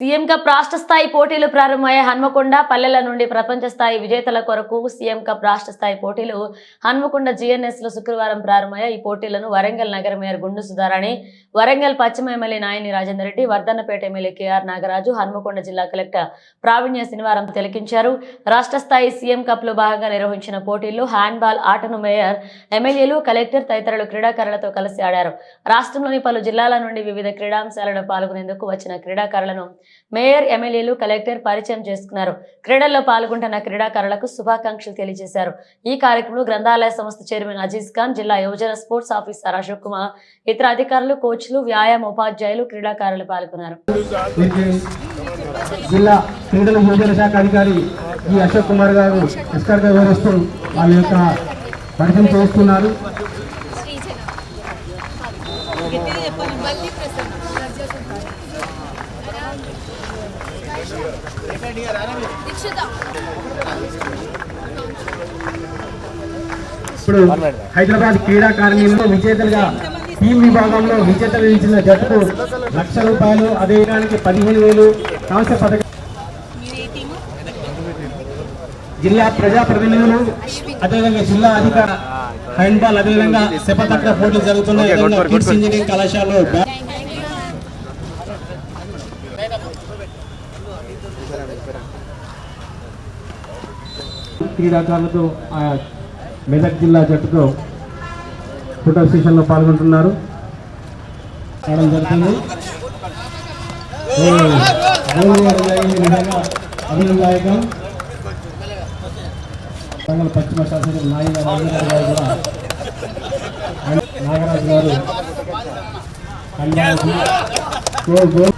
CM cup రాష్ట్ర స్థాయి పోటీలు ప్రారంభమయ్యే హన్మకొండ పల్లెల నుండి ప్రపంచ స్థాయి విజేతల కొరకు సీఎం కప్ రాష్ట్ర స్థాయి పోటీలు హన్మకొండ జిఎన్ఎస్లో శుక్రవారం ప్రారంభమయ్యాయి. ఈ పోటీలను వరంగల్ నగర మేయర్ గుండు సుధారాణి వరంగల్ పశ్చిమ MLA Nayini Rajender Reddy Wardhannapet MLA KR Nagaraju Hanamkonda జిల్లా కలెక్టర్ ప్రావీణ్య శనివారం తిలకించారు. రాష్ట్ర స్థాయి సీఎం కప్లో భాగంగా నిర్వహించిన పోటీల్లో హ్యాండ్బాల్ ఆటను మేయర్ ఎమ్మెల్యేలు కలెక్టర్ తదితరులు క్రీడాకారులతో కలిసి ఆడారు. రాష్ట్రంలోని పలు జిల్లాల నుండి వివిధ క్రీడాంశాలలో పాల్గొనేందుకు వచ్చిన క్రీడాకారులను మేయర్ ఎమ్మెల్యేలు కలెక్టర్ పరిచయం చేసుకున్నారు. క్రీడల్లో పాల్గొంటున్న క్రీడాకారులకు శుభాకాంక్షలు తెలియజేశారు. ఈ కార్యక్రమంలో గ్రంథాలయ సంస్థ చైర్మన్ అజీజ్ ఖాన్ జిల్లా యువజన స్పోర్ట్స్ ఆఫీసర్ అశోక్ కుమార్ ఇతర అధికారులు కోచ్లు వ్యాయామ ఉపాధ్యాయులు క్రీడాకారులు పాల్గొన్నారు. జిల్లా క్రీడల యువజన శాఖ అధికారి ఈ అశోక్ కుమార్ గారు వివరిస్తూ వాళ్ళ యొక్క పరిచయం చేస్తున్నారు. ఇప్పుడు హైదరాబాద్ క్రీడాకారిణిలో విజేతలుగా టీం విభాగంలో విజేతలు నిలిచిన జట్టుకు లక్ష రూపాయలు అదేవిధానికి పదిహేను వేలు కాంస్య పథకం జిల్లా ప్రజాప్రతినిధులు అదేవిధంగా జిల్లా అధికార హ్యాండ్బాల్ అదేవిధంగా సెపతక్క పోటీలు జరుగుతున్నాయి. ఇంజనీరింగ్ కళాశాలలో క్రీడాకారులతో ఆ మెదక్ జిల్లా జట్టుతో ఫోటో సెషన్లో పాల్గొంటున్నారు. ఆడడం జరుగుతుంది. జరిగింది అభినందాయకం రంగుల పశ్చిమ శాసన నాయన రాజేంద్ర గారు. కూడా నాగరాజు గారు కళ్యాణ్ గోల్ గోల్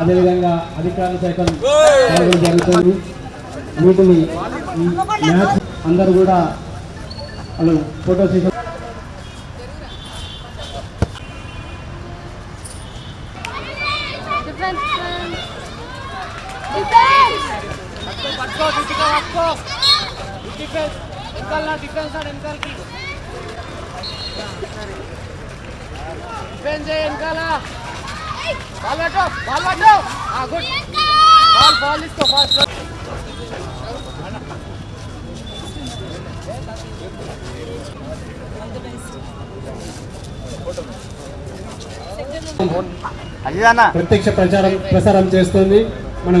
అదేవిధంగా అధికారులు సైతం జరుగుతుంది. వీటిని ఈ మ్యాచ్ అందరూ కూడా వాళ్ళు ఫోటో సెషన్ పట్టుకో గట్టిగా పట్టుకో డిఫెన్స్ వెనకాల ప్రత్యక్ష ప్రచారం ప్రసారం చేస్తుంది. మనం